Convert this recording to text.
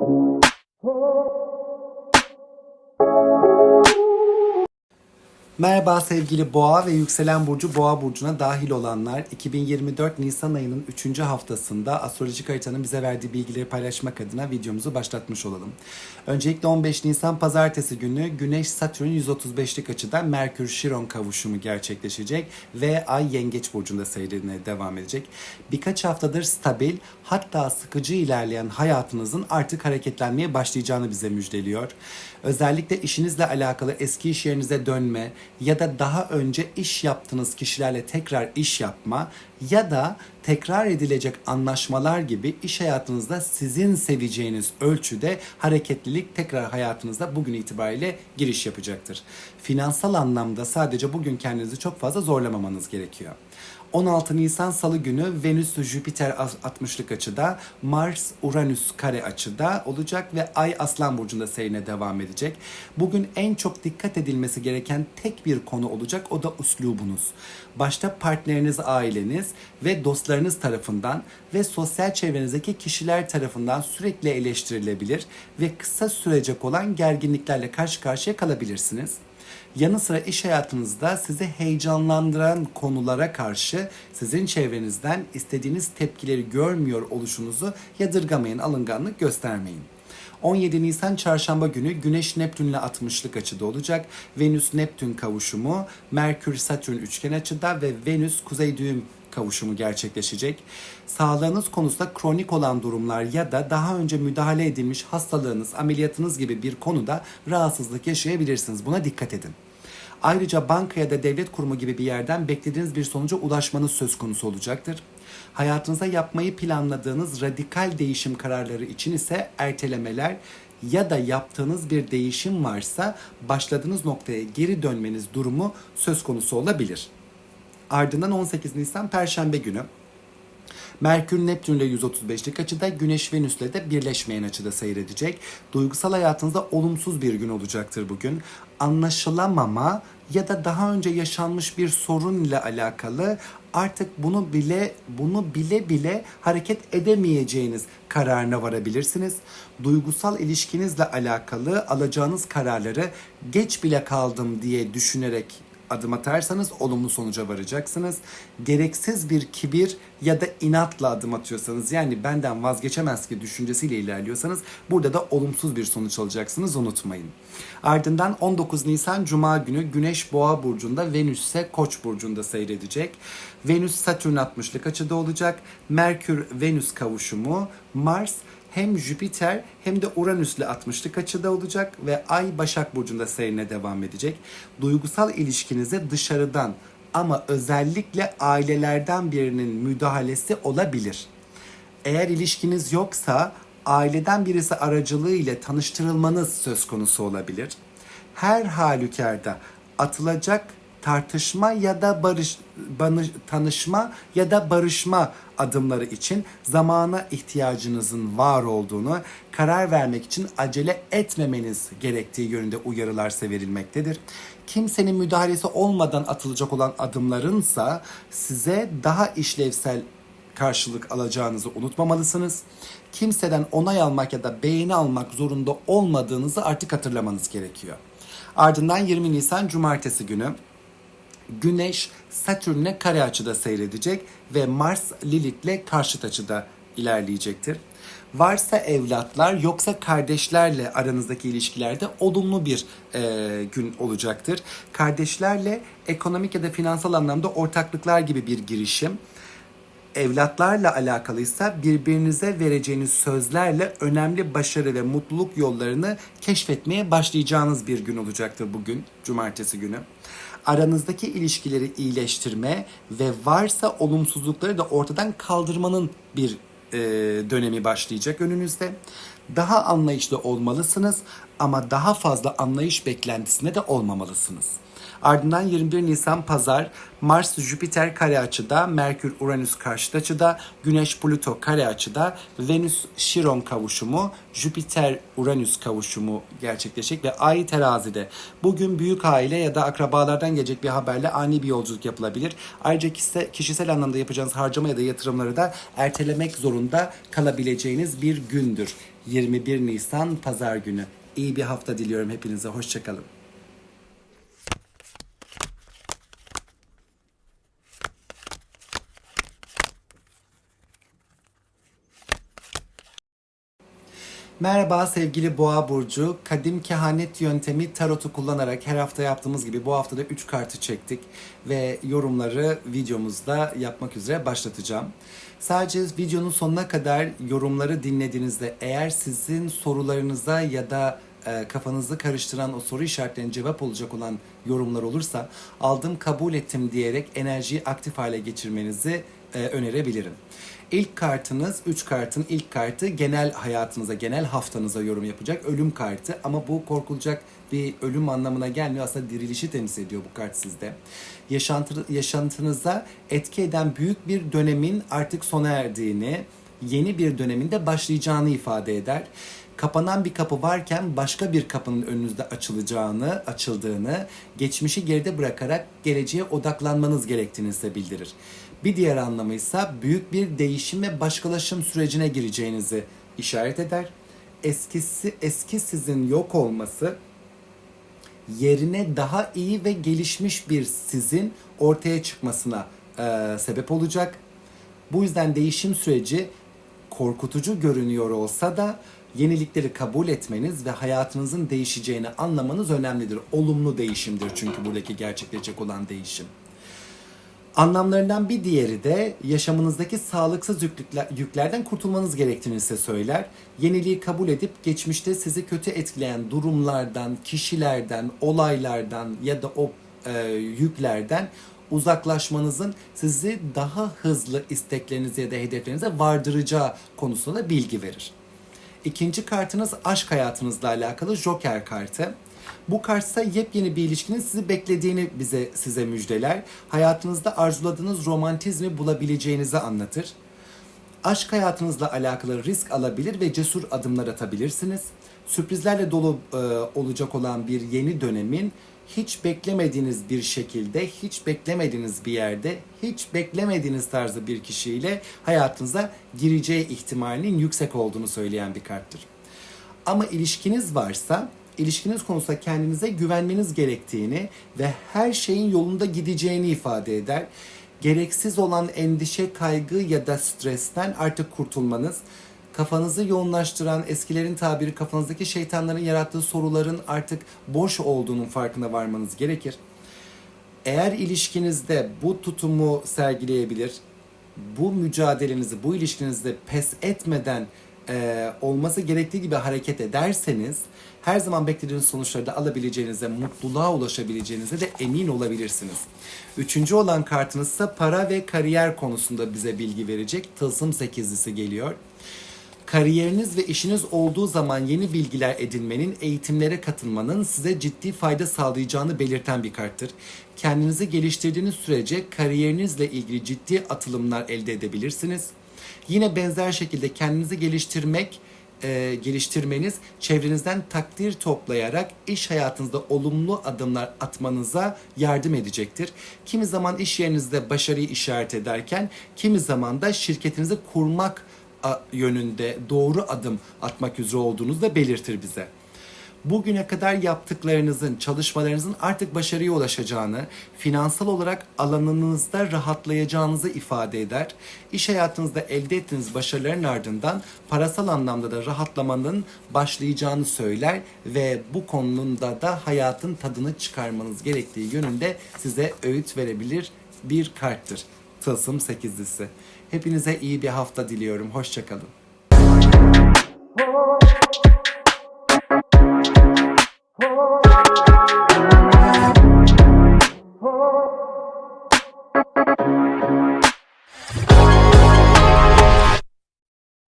Oh. Merhaba sevgili Boğa ve yükselen burcu Boğa burcuna dahil olanlar. 2024 Nisan ayının 3. haftasında astrolojik haritanın bize verdiği bilgileri paylaşmak adına videomuzu başlatmış olalım. Öncelikle 15 Nisan pazartesi günü Güneş Satürn 135'lik açıda Merkür Şiron kavuşumu gerçekleşecek ve Ay Yengeç burcunda seyrine devam edecek. Birkaç haftadır stabil hatta sıkıcı ilerleyen hayatınızın artık hareketlenmeye başlayacağını bize müjdeliyor. Özellikle işinizle alakalı eski iş yerinize dönme ya da daha önce iş yaptığınız kişilerle tekrar iş yapma ya da tekrar edilecek anlaşmalar gibi iş hayatınızda sizin seveceğiniz ölçüde hareketlilik tekrar hayatınızda bugün itibariyle giriş yapacaktır. Finansal anlamda sadece bugün kendinizi çok fazla zorlamamanız gerekiyor. 16 Nisan Salı günü Venüs Jüpiter 60'lık açıda, Mars Uranüs kare açıda olacak ve Ay Aslan burcunda seyrine devam edecek. Bugün en çok dikkat edilmesi gereken tek bir konu olacak o da uslubunuz. Başta partneriniz, aileniz ve dostlarınız tarafından ve sosyal çevrenizdeki kişiler tarafından sürekli eleştirilebilir ve kısa sürecek olan gerginliklerle karşı karşıya kalabilirsiniz. Yanı sıra iş hayatınızda sizi heyecanlandıran konulara karşı sizin çevrenizden istediğiniz tepkileri görmüyor oluşunuzu yadırgamayın, alınganlık göstermeyin. 17 Nisan çarşamba günü Güneş Neptünle 60'lık açıda olacak. Venüs Neptün kavuşumu, Merkür Satürn üçgen açıda ve Venüs kuzey düğüm kavuşumu gerçekleşecek. Sağlığınız konusunda kronik olan durumlar ya da daha önce müdahale edilmiş hastalığınız, ameliyatınız gibi bir konuda rahatsızlık yaşayabilirsiniz. Buna dikkat edin. Ayrıca banka ya da devlet kurumu gibi bir yerden beklediğiniz bir sonuca ulaşmanız söz konusu olacaktır. Hayatınızda yapmayı planladığınız radikal değişim kararları için ise ertelemeler ya da yaptığınız bir değişim varsa başladığınız noktaya geri dönmeniz durumu söz konusu olabilir. Ardından 18 Nisan Perşembe günü Merkür Neptün ile 135'lik açıda, Güneş Venüs ile de birleşmeyen açıda seyredecek. Duygusal hayatınızda olumsuz bir gün olacaktır bugün. Anlaşılamama ya da daha önce yaşanmış bir sorun ile alakalı artık bunu bile bunu bile bile hareket edemeyeceğiniz kararına varabilirsiniz. Duygusal ilişkinizle alakalı alacağınız kararları geç bile kaldım diye düşünerek adım atarsanız olumlu sonuca varacaksınız. Gereksiz bir kibir ya da inatla adım atıyorsanız yani benden vazgeçemez ki düşüncesiyle ilerliyorsanız burada da olumsuz bir sonuç alacaksınız unutmayın. Ardından 19 Nisan Cuma günü Güneş Boğa burcunda Venüs ise Koç burcunda seyredecek. Venüs Satürn 60'lık açıda olacak. Merkür Venüs kavuşumu, Mars hem Jüpiter hem de Uranüs'le 60'lık açıda olacak ve Ay Başak Burcu'nda seyrine devam edecek. Duygusal ilişkinize dışarıdan ama özellikle ailelerden birinin müdahalesi olabilir. Eğer ilişkiniz yoksa aileden birisi aracılığı ile tanıştırılmanız söz konusu olabilir. Her halükarda atılacak tartışma ya da barış banı- tanışma ya da barışma adımları için zamana ihtiyacınızın var olduğunu karar vermek için acele etmemeniz gerektiği yönünde uyarılar verilmektedir. Kimsenin müdahalesi olmadan atılacak olan adımlarınsa size daha işlevsel karşılık alacağınızı unutmamalısınız. Kimseden onay almak ya da beğeni almak zorunda olmadığınızı artık hatırlamanız gerekiyor. Ardından 20 Nisan Cumartesi günü Güneş Satürn'le kare açıda seyredecek ve Mars Lilith'le karşıt açıda ilerleyecektir. Varsa evlatlar yoksa kardeşlerle aranızdaki ilişkilerde olumlu bir e, gün olacaktır. Kardeşlerle ekonomik ya da finansal anlamda ortaklıklar gibi bir girişim, evlatlarla alakalıysa birbirinize vereceğiniz sözlerle önemli başarı ve mutluluk yollarını keşfetmeye başlayacağınız bir gün olacaktır bugün, cumartesi günü. Aranızdaki ilişkileri iyileştirme ve varsa olumsuzlukları da ortadan kaldırmanın bir e, dönemi başlayacak önünüzde. Daha anlayışlı olmalısınız ama daha fazla anlayış beklentisinde de olmamalısınız. Ardından 21 Nisan Pazar Mars Jüpiter kare açıda, Merkür Uranüs karşıt açıda, Güneş Plüto kare açıda, Venüs Şiron kavuşumu, Jüpiter Uranüs kavuşumu gerçekleşecek ve Ay terazide. Bugün büyük aile ya da akrabalardan gelecek bir haberle ani bir yolculuk yapılabilir. Ayrıca kişisel, anlamda yapacağınız harcama ya da yatırımları da ertelemek zorunda kalabileceğiniz bir gündür. 21 Nisan Pazar günü. İyi bir hafta diliyorum hepinize. Hoşçakalın. Merhaba sevgili Boğa Burcu. Kadim kehanet yöntemi tarotu kullanarak her hafta yaptığımız gibi bu hafta da 3 kartı çektik ve yorumları videomuzda yapmak üzere başlatacağım. Sadece videonun sonuna kadar yorumları dinlediğinizde eğer sizin sorularınıza ya da e, kafanızı karıştıran o soru işaretlerine cevap olacak olan yorumlar olursa aldım kabul ettim diyerek enerjiyi aktif hale geçirmenizi e, önerebilirim. İlk kartınız, 3 kartın ilk kartı genel hayatınıza, genel haftanıza yorum yapacak ölüm kartı. Ama bu korkulacak bir ölüm anlamına gelmiyor. Aslında dirilişi temsil ediyor bu kart sizde. Yaşantı, yaşantınıza etki eden büyük bir dönemin artık sona erdiğini, yeni bir döneminde başlayacağını ifade eder. Kapanan bir kapı varken başka bir kapının önünüzde açılacağını, açıldığını, geçmişi geride bırakarak geleceğe odaklanmanız gerektiğini size bildirir. Bir diğer anlamı ise büyük bir değişim ve başkalaşım sürecine gireceğinizi işaret eder. Eskisi eski sizin yok olması yerine daha iyi ve gelişmiş bir sizin ortaya çıkmasına e, sebep olacak. Bu yüzden değişim süreci korkutucu görünüyor olsa da yenilikleri kabul etmeniz ve hayatınızın değişeceğini anlamanız önemlidir. Olumlu değişimdir çünkü buradaki gerçekleşecek olan değişim. Anlamlarından bir diğeri de yaşamınızdaki sağlıksız yüklerden kurtulmanız gerektiğini size söyler. Yeniliği kabul edip geçmişte sizi kötü etkileyen durumlardan, kişilerden, olaylardan ya da o e, yüklerden uzaklaşmanızın sizi daha hızlı isteklerinize ya da hedeflerinize vardıracağı konusunda bilgi verir. İkinci kartınız aşk hayatınızla alakalı Joker kartı. Bu kart ise yepyeni bir ilişkinin sizi beklediğini bize size müjdeler. Hayatınızda arzuladığınız romantizmi bulabileceğinizi anlatır. Aşk hayatınızla alakalı risk alabilir ve cesur adımlar atabilirsiniz. Sürprizlerle dolu e, olacak olan bir yeni dönemin hiç beklemediğiniz bir şekilde, hiç beklemediğiniz bir yerde, hiç beklemediğiniz tarzı bir kişiyle hayatınıza gireceği ihtimalinin yüksek olduğunu söyleyen bir karttır. Ama ilişkiniz varsa ilişkiniz konusunda kendinize güvenmeniz gerektiğini ve her şeyin yolunda gideceğini ifade eder. Gereksiz olan endişe, kaygı ya da stresten artık kurtulmanız, kafanızı yoğunlaştıran eskilerin tabiri kafanızdaki şeytanların yarattığı soruların artık boş olduğunun farkına varmanız gerekir. Eğer ilişkinizde bu tutumu sergileyebilir, bu mücadelenizi, bu ilişkinizde pes etmeden e, olması gerektiği gibi hareket ederseniz her zaman beklediğiniz sonuçları da alabileceğinize, mutluluğa ulaşabileceğinize de emin olabilirsiniz. Üçüncü olan kartınız ise para ve kariyer konusunda bize bilgi verecek. Tılsım sekizlisi geliyor. Kariyeriniz ve işiniz olduğu zaman yeni bilgiler edinmenin, eğitimlere katılmanın size ciddi fayda sağlayacağını belirten bir karttır. Kendinizi geliştirdiğiniz sürece kariyerinizle ilgili ciddi atılımlar elde edebilirsiniz. Yine benzer şekilde kendinizi geliştirmek, e, geliştirmeniz çevrenizden takdir toplayarak iş hayatınızda olumlu adımlar atmanıza yardım edecektir. Kimi zaman iş yerinizde başarıyı işaret ederken kimi zaman da şirketinizi kurmak yönünde doğru adım atmak üzere olduğunuzu da belirtir bize bugüne kadar yaptıklarınızın, çalışmalarınızın artık başarıya ulaşacağını, finansal olarak alanınızda rahatlayacağınızı ifade eder. İş hayatınızda elde ettiğiniz başarıların ardından parasal anlamda da rahatlamanın başlayacağını söyler ve bu konuda da hayatın tadını çıkarmanız gerektiği yönünde size öğüt verebilir bir karttır. Tılsım 8'lisi. Hepinize iyi bir hafta diliyorum. Hoşçakalın.